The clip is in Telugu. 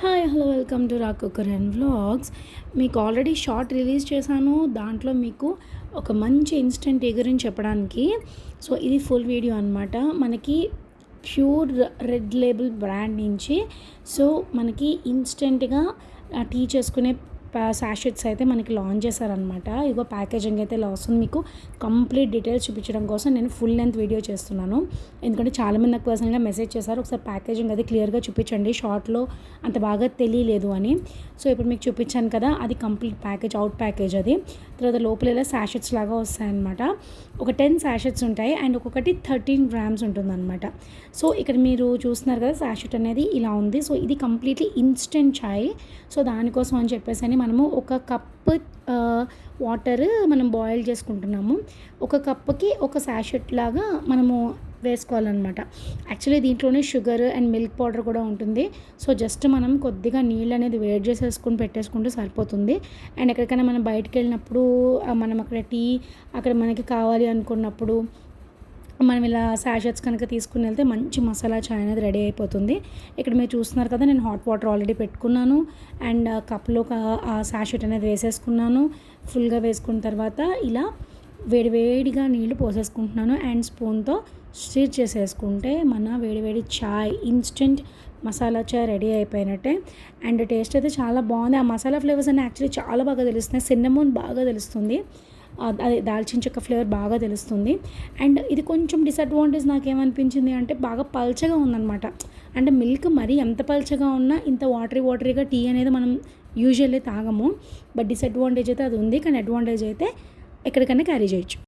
హాయ్ హలో వెల్కమ్ టు రాకుకర్ అండ్ వ్లాగ్స్ మీకు ఆల్రెడీ షార్ట్ రిలీజ్ చేశాను. దాంట్లో మీకు ఒక మంచి ఇన్స్టెంట్ గురించి చెప్పడానికి. సో ఇది ఫుల్ వీడియో అనమాట మనకి ప్యూర్ రెడ్ లేబుల్ బ్రాండ్ నుంచి. సో మనకి ఇన్స్టెంట్గా టీ చేసుకునే సాషెట్స్ అయితే మనకి లాంచ్ చేశారనమాట ఇగో ప్యాకేజింగ్ అయితే ఇలా వస్తుంది మీకు. కంప్లీట్ డీటెయిల్స్ చూపించడం కోసం నేను ఫుల్ లెంత్ వీడియో చేస్తున్నాను. ఎందుకంటే చాలామంది నాకు పర్సనల్గా మెసేజ్ చేశారు ఒకసారి ప్యాకేజింగ్ అది క్లియర్గా చూపించండి షార్ట్లో అంత బాగా తెలియలేదు అని. సో ఇప్పుడు మీకు చూపించాను కదా అది కంప్లీట్ ప్యాకేజ్ అవుట్ ప్యాకేజ్ అది. తర్వాత లోపల ఇలా శాషెట్స్ లాగా వస్తాయన్నమాట. ఒక టెన్ శాషెట్స్ ఉంటాయి. అండ్ ఒక్కొక్కటి థర్టీన్ గ్రామ్స్ ఉంటుందన్నమాట. సో ఇక్కడ మీరు చూస్తున్నారు కదా శాషెట్ అనేది ఇలా ఉంది. సో ఇది కంప్లీట్లీ ఇన్స్టెంట్ చాయ్ సో దానికోసం అని చెప్పేసి అని మనము ఒక కప్ వాటర్ మనం బాయిల్ చేసుకుంటున్నాము. ఒక కప్కి ఒక శాషెట్ లాగా మనము వేసుకోవాలన్నమాట. యాక్చువల్లీ దీంట్లోనే షుగర్ అండ్ మిల్క్ పౌడర్ కూడా ఉంటుంది. సో జస్ట్ మనం కొద్దిగా నీళ్ళు అనేది వేడి చేసేసుకుని పెట్టేసుకుంటే సరిపోతుంది. అండ్ ఎక్కడికైనా మనం బయటకు వెళ్ళినప్పుడు మనం అక్కడ టీ అక్కడ మనకి కావాలి అనుకున్నప్పుడు మనం ఇలా శాషెట్స్ కనుక తీసుకుని వెళ్తే మంచి మసాలా చాయ్ అనేది రెడీ అయిపోతుంది. ఇక్కడ మీరు చూస్తున్నారు కదా నేను హాట్ వాటర్ ఆల్రెడీ పెట్టుకున్నాను. అండ్ కప్లో ఆ శాషెట్ అనేది వేసేసుకున్నాను. ఫుల్గా వేసుకున్న తర్వాత ఇలా వేడివేడిగా నీళ్ళు పోసేసుకుంటున్నాను అండ్ స్పూన్తో స్టిర్ చేసేసుకుంటే మన వేడివేడి చాయ్ ఇన్స్టెంట్ మసాలా చాయ్ రెడీ అయిపోయినట్టే. అండ్ టేస్ట్ అయితే చాలా బాగుంది. ఆ మసాలా ఫ్లేవర్స్ అన్నీ యాక్చువల్లీ చాలా బాగా తెలుస్తున్నాయి. సిన్నమోన్ బాగా తెలుస్తుంది. అదే దాల్చిన చెక్క ఫ్లేవర్ బాగా తెలుస్తుంది. అండ్ ఇది కొంచెం డిసడ్వాంటేజ్ నాకేమనిపించింది అంటే బాగా పల్చగా ఉందన్నమాట. అంటే మిల్క్ మరీ ఎంత పల్చగా ఉన్నా ఇంత వాటరీ వాటరీగా టీ అనేది మనం యూజువల్లీ తాగము. బట్ డిసడ్వాంటేజ్ అయితే అది ఉంది. కానీ అడ్వాంటేజ్ అయితే ఎక్కడికైనా క్యారీ చేయొచ్చు.